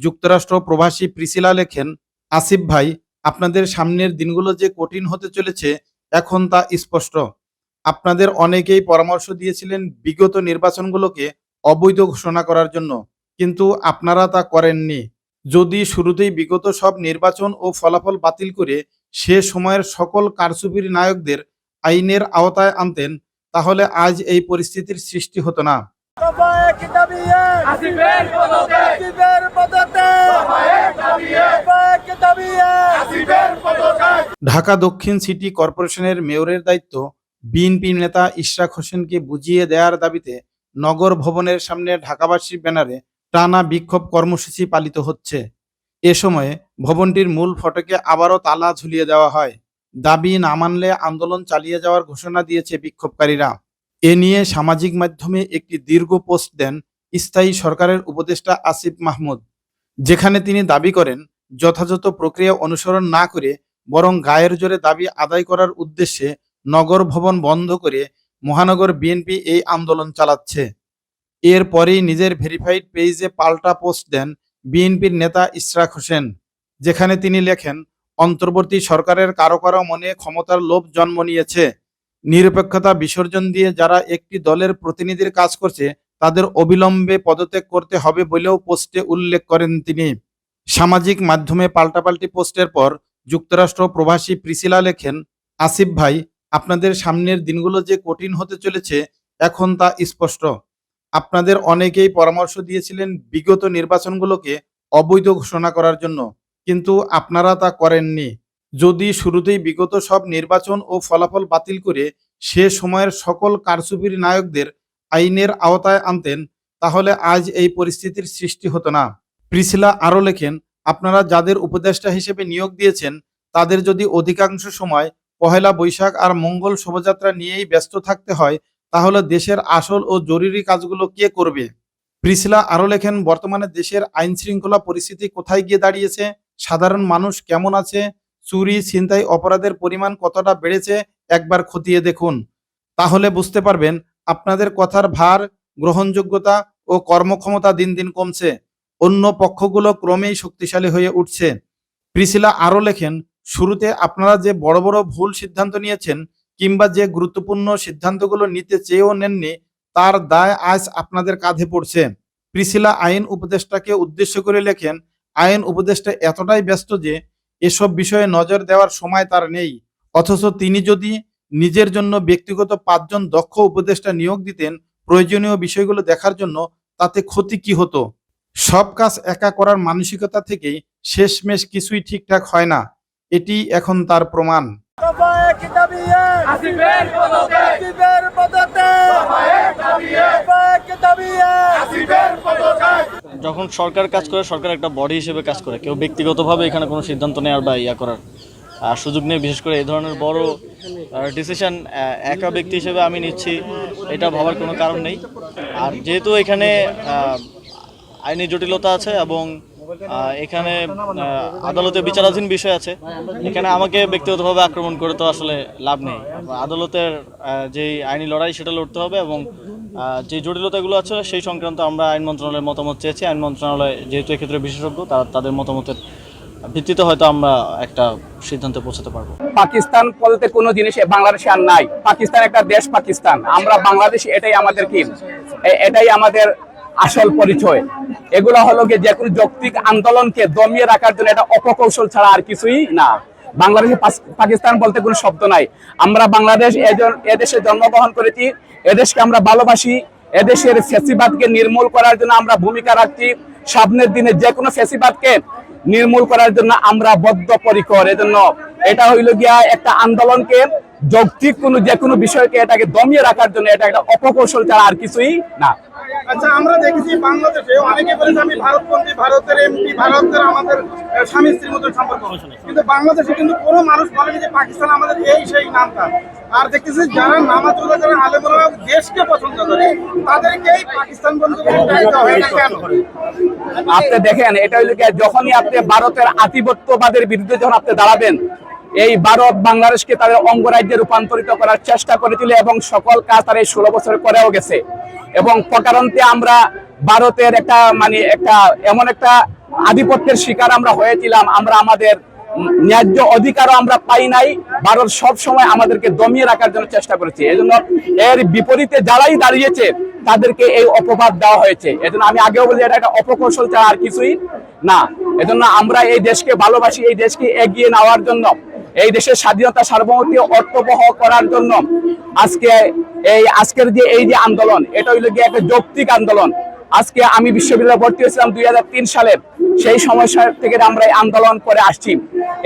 যুক্তরাষ্ট্র প্রবাসী প্রিসিলা লেখেন, আসিফ ভাই, আপনাদের সামনের দিনগুলো যে কঠিন হতে চলেছে, এখন তা স্পষ্ট। আপনাদের অনেকেই পরামর্শ দিয়েছিলেন বিগত নির্বাচনগুলোকে অবৈধ ঘোষণা করার জন্য, কিন্তু আপনারা তা করেননি। যদি শুরুতেই বিগত সব নির্বাচন ও ফলাফল বাতিল করে সে সময়ের সকল কারচুপির নায়কদের আইনের আওতায় আনতেন, তাহলে আজ এই পরিস্থিতির সৃষ্টি হতো না। ঢাকা দক্ষিণ সিটি কর্পোরেশনের মেয়রের দায়িত্ব বিএনপি নেতা ইশরাক হোসেনকে বুঝিয়ে দেওয়ার দাবিতে নগর ভবনের সামনে ঢাকাবাসীর ব্যানারে টানা বিক্ষোভ কর্মসূচি পালিত হচ্ছে। এ সময়ে ভবনটির মূল ফটকে আবারও তালা ঝুলিয়ে দেওয়া হয়। দাবি না মানলে আন্দোলন চালিয়ে যাওয়ার ঘোষণা দিয়েছে বিক্ষোভকারীরা। এ নিয়ে সামাজিক মাধ্যমে একটি দীর্ঘ পোস্ট দেন স্থায়ী সরকারের উপদেষ্টা আসিফ মাহমুদ, যেখানে তিনি দাবি করেন, যথাযথ প্রক্রিয়া অনুসরণ না করে বরং গায়ের জোরে দাবি আদায় করার উদ্দেশ্যে নগর ভবন বন্ধ করে মহানগর বিএনপি এই আন্দোলন চালাচ্ছে। এরপরেই নিজের ভেরিফাইড পেজে পাল্টা পোস্ট দেন বিএনপির নেতা ইশরাক হোসেন, যেখানে তিনি লেখেন, অন্তর্বর্তী সরকারের কারও কারও মনে ক্ষমতার লোভ জন্ম নিয়েছে। নিরপেক্ষতা বিসর্জন দিয়ে যারা একটি দলের প্রতিনিধির কাজ করছে, তাদের অবিলম্বে পদত্যাগ করতে হবে বলেও পোস্টে উল্লেখ করেন তিনি। সামাজিক মাধ্যমে পাল্টাপাল্টি পোস্টের পর যুক্তরাষ্ট্র প্রবাসী প্রিসিলা লেখেন, আসিফ ভাই, আপনাদের সামনের দিনগুলো যে কঠিন হতে চলেছে, এখন তা স্পষ্ট। আপনাদের অনেকেই পরামর্শ দিয়েছিলেন বিগত নির্বাচনগুলোকে অবৈধ ঘোষণা করার জন্য, কিন্তু আপনারা তা করেননি। যদি শুরুতেই বিগত সব নির্বাচন ও ফলাফল বাতিল করে সে সময়ের সকল কারচুপির নায়কদের আইনের আওতায় আনতেন, তাহলে আজ এই পরিস্থিতির সৃষ্টি হতো না। প্রিসিলা আরও লেখেন, আপনারা যাদের উপদেষ্টা হিসেবে নিয়োগ দিয়েছেন, তাদের যদি অধিকাংশ সময় পহেলা বৈশাখ আর মঙ্গল শোভাযাত্রা নিয়েই ব্যস্ত থাকতে হয়, তাহলে দেশের আসল ও জরুরি কাজগুলো কে করবে? প্রিসিলা আরও লেখেন, বর্তমানে দেশের আইন শৃঙ্খলা পরিস্থিতি কোথায় গিয়ে দাঁড়িয়েছে? সাধারণ মানুষ কেমন আছে? চুরি, ছিনতাই, অপরাধের পরিমাণ কতটা বেড়েছে একবার খতিয়ে দেখুন। তাহলে বুঝতে পারবেন আপনাদের কথার ভার, গ্রহণযোগ্যতা ও কর্মক্ষমতা দিন দিন কমছে। অন্য পক্ষগুলো ক্রমেই শক্তিশালী হয়ে উঠছে। প্রিসিলা আরও লেখেন, শুরুতে আপনারা যে বড় বড় ভুল সিদ্ধান্ত নিয়েছেন কিংবা যে গুরুত্বপূর্ণ সিদ্ধান্তগুলো নিতে চেয়েও নেননি, তার দায় আজ আপনাদের কাঁধে পড়ছে। প্রিসিলা আইন উপদেষ্টাকে উদ্দেশ্য করে লেখেন, আইন উপদেষ্টা এতটাই ব্যস্ত যে এসব বিষয়ে নজর দেওয়ার সময় তার নেই। অথচ তিনি যদি নিজের জন্য ব্যক্তিগত পাঁচজন দক্ষ উপদেষ্টা নিয়োগ দিতেন প্রয়োজনীয় বিষয়গুলো দেখার জন্য তাতে ক্ষতি কি হতো? সব কাজ একা করার মানসিকতা থেকেই শেষমেশ কিছুই ঠিকঠাক হয় না। এটি এখন তার প্রমাণ। আসিফের যখন সরকার কাজ করে, সরকার একটা বডি হিসেবে কাজ করে। কেউ ব্যক্তিগতভাবে এখানে কোনো সিদ্ধান্ত নেওয়ার বা ইয়া করার। সুযোগ নেই, বিশেষ করে এই ধরনের বড় ডিসিশন একা ব্যক্তি হিসেবে আমি নিচ্ছি, এটা ভাবার কোনো কারণ নেই। আর যেহেতু এখানে আইনি জটিলতা আছে এবং এখানে আদালতে বিচারাধীন বিষয় আছে, এখানে আমাকে ব্যক্তিগতভাবে আক্রমণ করে তো আসলে লাভ নেই। আদালতের যেই আইনি লড়াই সেটা লড়তে হবে এবং যে জটিলতাগুলো আছে সেই সংক্রান্ত আমরা আইন মন্ত্রণালয়ের মতামত চেয়েছি। আইন মন্ত্রণালয় যেহেতু এক্ষেত্রে বিশেষজ্ঞ, তারা তাদের মতামতের ভিত্তিতে হয়তো আমরা একটা সিদ্ধান্তে পৌঁছাতে পারব। পাকিস্তান বলতে কোনো জিনিস বাংলাদেশে আর নাই। পাকিস্তান একটা দেশ, পাকিস্তান। আমরা বাংলাদেশ, এটাই আমাদের কি? এটাই আমাদের আসল পরিচয়। এগুলো হলো গিয়ে যে কোনো যৌক্তিক আন্দোলনকে দমিয়ে রাখার জন্য এটা অপকৌশল ছাড়া আর কিছুই না। বাংলাদেশে পাকিস্তান বলতে কোনো শব্দ নাই। আমরা বাংলাদেশ এদেশে জন্মগ্রহণ করেছি। এদেশকে আমরা ভালোবাসি, এদেশের ফেসিবাদকে নির্মূল করার জন্য আমরা ভূমিকা রাখছি। সামনের দিনে যে কোনো ফেসিবাদকে নির্মূল করার জন্য আমরা বদ্ধপরিকর। এজন্য এটা হইল গিয়া একটা আন্দোলনকে, যৌক্তিক কোনো যে কোনো বিষয়কে এটাকে দমিয়ে রাখার জন্য এটা একটা অপকৌশল ছাড়া আর কিছুই না। আচ্ছা আমরা দেখেছি বাংলাদেশে অনেকে বলেছে আমি ভারতপন্থী ভারতের এমপি ভারতের আমাদের স্বামী স্ত্রীর মতো সম্পর্ক। কিন্তু বাংলাদেশে কিন্তু কোনো মানুষ বলেনি যে পাকিস্তান আমাদের এই সেই নামটা। আর দেখতেছি যারা নামাজ রোজা যারা আলেমরা দেশকে পছন্দ করে। তাদেরকেই পাকিস্তান বন্ধু হয় কেন? আপনি দেখেন এটা হইল যখনই আপনি ভারতের আধিপত্যবাদের বিরুদ্ধে যখন আপনি দাঁড়াবেন এই ভারত বাংলাদেশকে তাদের অঙ্গরাজ্যে রূপান্তরিত করার চেষ্টা করেছিল এবং সকল কাজ তারা এই ষোলো বছর করেও গেছে। এবং প্রকারান্তে আমরা ভারতের একটা মানে একটা এমন একটা আধিপত্যের শিকার আমরা হয়েছিলাম। আমরা আমাদের ন্যায্য অধিকারও আমরা পাই নাই। ভারত সব সময় আমাদেরকে দমিয়ে রাখার জন্য চেষ্টা করেছে। এজন্য এর বিপরীতে যারাই দাঁড়িয়েছে, তাদেরকে এই অপবাদ দেওয়া হয়েছে। এজন্য আমি আগেও বলি এটা একটা অপকৌশল ছাড়া আর কিছুই না। এজন্য আমরা এই দেশকে ভালোবাসি, এই দেশকে এগিয়ে নেওয়ার জন্য এই দেশের স্বাধীনতা, সার্বভৌমত্ব অর্থবহ করার জন্য আজকে এই, আজকের যে, এই যে আন্দোলন, এটা হইল গিয়ে একটা যৌক্তিক আন্দোলন। আজকে আমি বিশ্ববিদ্যালয়ে ভর্তি হয়েছিলাম দুই হাজার তিন সালে। সেই সময় থেকে আমরা আন্দোলন করে আসছি।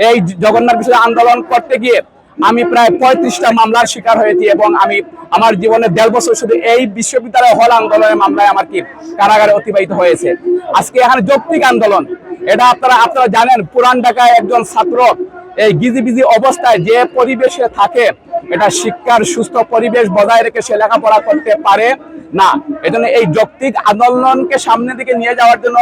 এই জগন্নাথ বিষয়ে আন্দোলন করতে গিয়ে আমি প্রায় পঁয়ত্রিশটা মামলার শিকার হয়েছি এবং আমি আমার জীবনে দেড় বছর শুধু এই বিশ্ববিদ্যালয় হল আন্দোলনের মামলায় আমার কি কারাগারে অতিবাহিত হয়েছে। আজকে এখানে যৌক্তিক আন্দোলন। এটা আপনারা আপনারা জানেন, পুরান ঢাকায় একজন ছাত্র এই গিজিবিজি অবস্থায় যে পরিবেশে থাকে, এটা শিক্ষার সুস্থ পরিবেশ বজায় রেখে সে লেখাপড়া করতে পারে না। এজন্য এই যৌক্তিক আন্দোলনকে সামনের দিকে নিয়ে যাওয়ার জন্য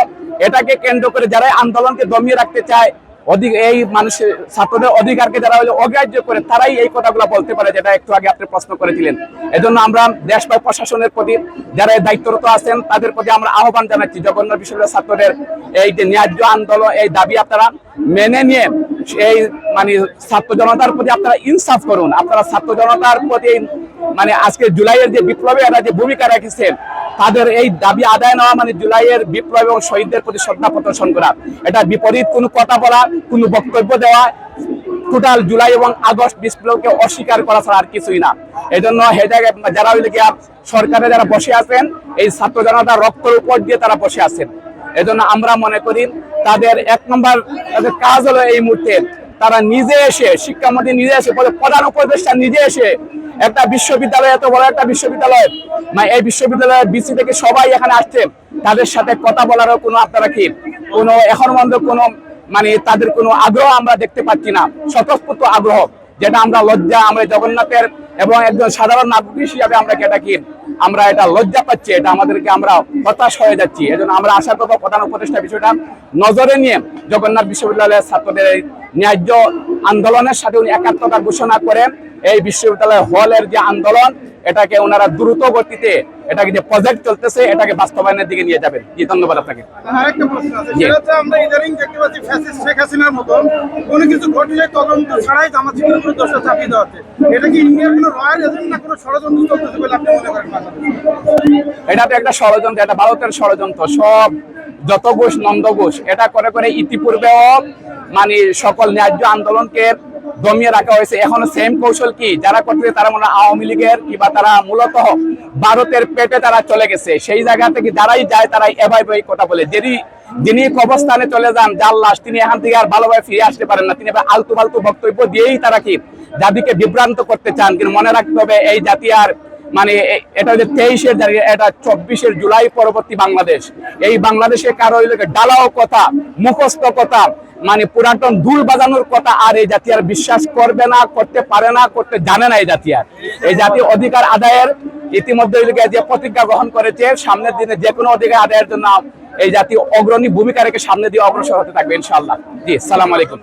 এটাকে কেন্দ্র করে যারা আন্দোলনকে দমিয়ে রাখতে চায়, অধিক এই মানুষের, ছাত্রদের অধিকারকে যারা হলো অগ্রাহ্য করে, তারাই এই কথাগুলো বলতে পারে যেটা একটু আগে আপনি প্রশ্ন করেছিলেন। এজন্য আমরা দেশ বা প্রশাসনের প্রতি যারা দায়িত্বরত আছেন, তাদের প্রতি আমরা আহ্বান জানাচ্ছি জগন্নাথ বিশ্ববিদ্যালয় ছাত্রদের, এই যে ন্যায্য আন্দোলন, এই দাবি আপনারা মেনে নিয়ে এই মানে ছাত্র জনতার প্রতি আপনারা ইনসাফ করুন। আপনারা ছাত্র জনতার প্রতি মানে আজকে জুলাইয়ের যে বিপ্লবে এরা যে ভূমিকা রেখেছেন, তাদের এই দাবি আদায় নেওয়া মানে জুলাইয়ের বিপ্লব এবং শহীদদের প্রতি শ্রদ্ধা প্রদর্শন করা। এটা বিপরীত কোনো কথা বলা, কোনো বক্তব্য দেওয়া, টোটাল জুলাই এবং আগস্ট বিপ্লবকে অস্বীকার করা ছাড়া আর কিছুই না। এই জন্য যারা হইলে গিয়া সরকারে যারা বসে আছেন, এই ছাত্র জনতার রক্তের উপর দিয়ে তারা বসে আছেন। এজন্য আমরা মনে করি তাদের এক নম্বর তাদের কাজ হলো এই মুহূর্তে তারা নিজে এসে, শিক্ষামন্ত্রী নিজে এসে পরে প্রধান উপদেষ্টা নিজে এসে একটা বিশ্ববিদ্যালয়, এত বড় একটা বিশ্ববিদ্যালয় মানে এই বিশ্ববিদ্যালয়ের বিসি থেকে সবাই এখানে আসছে। তাদের সাথে কথা বলারও কোনো আপনারা কি, কোনো এখন পর্যন্ত কোনো মানে তাদের কোনো আগ্রহ আমরা দেখতে পাচ্ছি না। স্বতঃস্ফূর্ত আগ্রহ, যেটা আমরা লজ্জা, আমরা জগন্নাথের এবং একজন সাধারণ নাগরিক হিসাবে আমরা কি এটা কি আমরা এটা লজ্জা পাচ্ছি, এটা আমাদেরকে আমরা হতাশ হয়ে যাচ্ছি। এজন্য আমরা আশা করব প্রধান উপদেষ্টা বিষয়টা নজরে নিয়ে জগন্নাথ বিশ্ববিদ্যালয়ের ছাত্রদের ন্যায্য আন্দোলনের সাথে উনি একাত্মতা ঘোষণা করেন এই বিশ্ববিদ্যালয় হলের যে আন্দোলন, এটাকে ওনারা দ্রুত গতিতে এটাকে যে প্রজেক্ট চলতেছে এটাকে বাস্তবায়নের দিকে নিয়ে যাবেন। জি ধন্যবাদ আপনাকে। আরেকটা প্রশ্ন আছে সেটা হচ্ছে আমরা ইদানিং দেখতে পাচ্ছি ফ্যাসিস্ট শেখ হাসিনার মতন কোনো কিছু ঘটলে তদন্ত ছাড়াই জামাত শিবিরের উপর দোষটা চাপিয়ে দেওয়া হচ্ছে। এটা কি ইন্ডিয়ার কোনো রয়্যাল এজেন্ট না কোনো ষড়যন্ত্র চলতেছে বলে আপনি মনে করেন? এটা তো একটা ষড়যন্ত্র এটা ভারতের ষড়যন্ত্র। সব যত ঘোষ নন্দ ঘোষ এটা করে করে ইতিপূর্বেও মানে সকল ন্যায্য আন্দোলনকে দমিয়ে রাখা হয়েছে। এখন সেম কৌশল কি? যারা করতেছে তারা মনে আওয়ামী লীগের কিংবা তারা মূলত ভারতের পেটে তারা চলে গেছে। সেই জায়গা থেকে যারাই যায় তারাই এভাই ভাই কথা বলে। যিনি যিনি কবস্থানে চলে যান, যার লাশ তিনি এখান থেকে আর ভালোভাবে ফিরে আসতে পারেন না। তিনি আলতু ফালতু বক্তব্য দিয়েই তারা কি? জাতিকে বিভ্রান্ত করতে চান। কিন্তু মনে রাখতে হবে, এই জাতি আর মানে এটা হচ্ছে তেইশের জায়গায় এটা চব্বিশের জুলাই, পরবর্তী বাংলাদেশ। এই বাংলাদেশে কারও ডালাও কথা, মুখস্থ কথা মানে পুরাতন দুল বাজানোর কথা, আর এই জাতি আর বিশ্বাস করবে না, করতে পারে না, করতে জানে না এই জাতি আর। এই জাতি অধিকার আদায়ের ইতিমধ্যে যে প্রতিজ্ঞা গ্রহণ করেছে, সামনের দিনে যে কোনো অধিকার আদায়ের জন্য এই জাতি অগ্রণী ভূমিকা রেখে সামনে দিয়ে অগ্রসর হতে থাকবে, ইনশাআল্লাহ। জি, সালাম আলাইকুম।